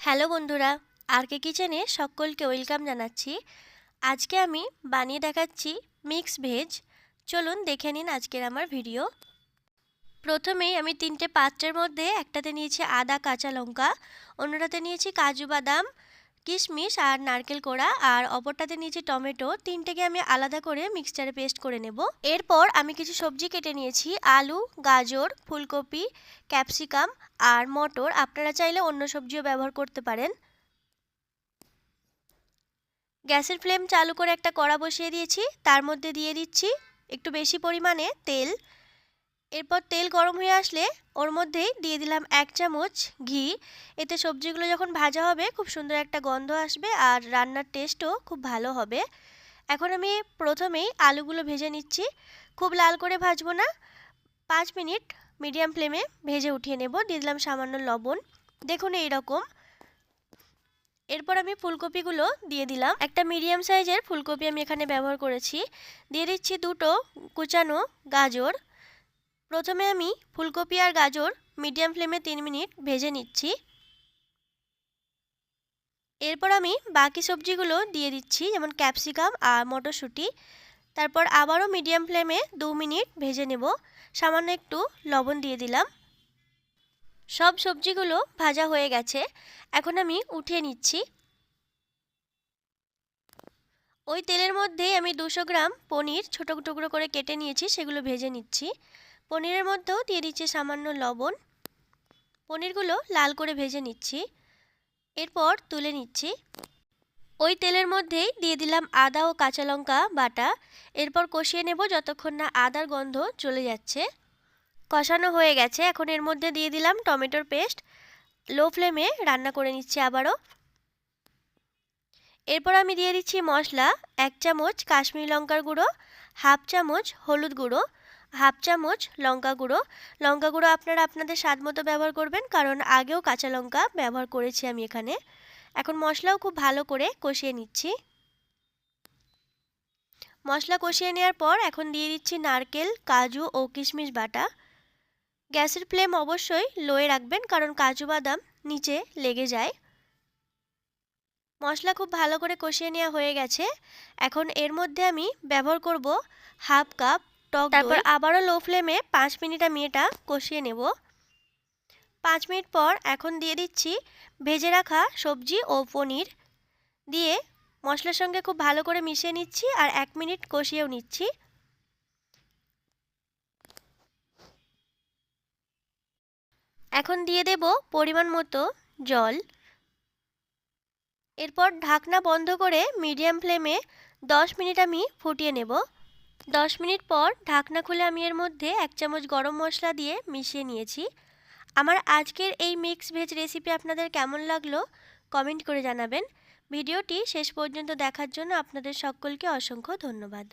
Hello বন্ধুরা, আর কে কিচেনে সকলকে ওয়েলকাম জানাচ্ছি। আজকে আমি বানিয়ে দেখাচ্ছি মিক্স ভেজ। চলুন দেখে নিন আজকের আমার ভিডিও। প্রথমেই আমি তিনটে পাত্রের মধ্যে একটাতে নিয়েছি আদা, কাঁচা লঙ্কা, অন্যটাতে নিয়েছি কাজু বাদাম কিশমিশ আর নারকেল কোড়া আর অপরটাতে নিয়েছি টমেটো। তিনটেকে আমি আলাদা করে মিক্সচারে পেস্ট করে নেব। এরপর আমি কিছু সবজি কেটে নিয়েছি। আলু, গাজর, ফুলকপি ক্যাপসিকাম আর মটর। আপনারা চাইলে অন্য সবজিও ব্যবহার করতে পারেন। গ্যাসের ফ্লেম চালু করে একটা কড়া বসিয়ে দিয়েছি। তার মধ্যে দিয়ে দিচ্ছি একটু বেশি পরিমাণে তেল। এরপর তেল গরম হয়ে আসলে ওর মধ্যেই দিয়ে দিলাম এক চামচ ঘি। এতে সবজিগুলো যখন ভাজা হবে, খুব সুন্দর একটা গন্ধ আসবে আর রান্নার টেস্টও খুব ভালো হবে। এখন আমি প্রথমেই আলুগুলো ভেজে নিচ্ছি। খুব লাল করে ভাজবো না। পাঁচ মিনিট মিডিয়াম ফ্লেমে ভেজে উঠিয়ে নেব। দিয়ে দিলাম সামান্য লবণ। দেখুন এই রকম। এরপর আমি ফুলকপিগুলো দিয়ে দিলাম। একটা মিডিয়াম সাইজের ফুলকপি আমি এখানে ব্যবহার করেছি। দিয়ে দিচ্ছি দুটো কুচানো গাজর। প্রথমে আমি ফুলকপি আর গাজর মিডিয়াম ফ্লেমে তিন মিনিট ভেজে নিচ্ছি। এরপর আমি বাকি সবজিগুলো দিয়ে দিচ্ছি, যেমন ক্যাপসিকাম আর মটরশুঁটি। তারপর আবারও মিডিয়াম ফ্লেমে দু মিনিট ভেজে নেব। সামান্য একটু লবণ দিয়ে দিলাম। সব সবজিগুলো ভাজা হয়ে গেছে। এখন আমি উঠিয়ে নিচ্ছি। ওই তেলের মধ্যেই আমি দুশো গ্রাম পনির ছোটো টুকরো করে কেটে নিয়েছি, সেগুলো ভেজে নিচ্ছি। পনিরের মধ্যেও দিয়ে দিচ্ছি সামান্য লবণ। পনিরগুলো লাল করে ভেজে নিচ্ছি। এরপর তুলে নিচ্ছি। ওই তেলের মধ্যেই দিয়ে দিলাম আদা ও কাঁচা লঙ্কা বাটা। এরপর কষিয়ে নেব যতক্ষণ না আদার গন্ধ চলে যাচ্ছে। কষানো হয়ে গেছে। এখন এর মধ্যে দিয়ে দিলাম টমেটোর পেস্ট। লো ফ্লেমে রান্না করে নিচ্ছি আবারও। এরপর আমি দিয়ে দিচ্ছি মশলা। এক চামচ কাশ্মীরি লঙ্কার গুঁড়ো, হাফ চামচ হলুদ গুঁড়ো হাফ চামচ লঙ্কা গুঁড়ো। লঙ্কা গুঁড়ো আপনারা আপনাদের স্বাদ মতো ব্যবহার করবেন, কারণ আগেও কাঁচা লঙ্কা ব্যবহার করেছি আমি এখানে। এখন মশলাও খুব ভালো করে কষিয়ে নিচ্ছি। মশলা কষিয়ে নেওয়ার পর এখন দিয়ে দিচ্ছি নারকেল, কাজু ও কিশমিশ বাটা। গ্যাসের ফ্লেম অবশ্যই লোয়ে রাখবেন, কারণ কাজু বাদাম নিচে লেগে যায়। মশলা খুব ভালো করে কষিয়ে নেওয়া হয়ে গেছে। এখন এর মধ্যে আমি ব্যবহার করব হাফ কাপ টক তারপর আবারও লো ফ্লেমে পাঁচ মিনিট আমি এটা কষিয়ে নেব। পাঁচ মিনিট পর এখন দিয়ে দিচ্ছি ভেজে রাখা সবজি ও পনির। দিয়ে মশলার সঙ্গে খুব ভালো করে মিশিয়ে নিচ্ছি আর এক মিনিট কষিয়েও নিচ্ছি। এখন দিয়ে দেব পরিমাণ মতো জল। এরপর ঢাকনা বন্ধ করে মিডিয়াম ফ্লেমে দশ মিনিট আমি ফুটিয়ে নেব। দশ মিনিট পর ঢাকনা খুলে আমি এর মধ্যে এক চামচ গরম মশলা দিয়ে মিশিয়ে নিয়েছি। আমার আজকের এই মিক্স ভেজ রেসিপি আপনাদের কেমন লাগল কমেন্ট করে জানাবেন। ভিডিওটি শেষ পর্যন্ত দেখার জন্য আপনাদের সকলকে অসংখ্য ধন্যবাদ।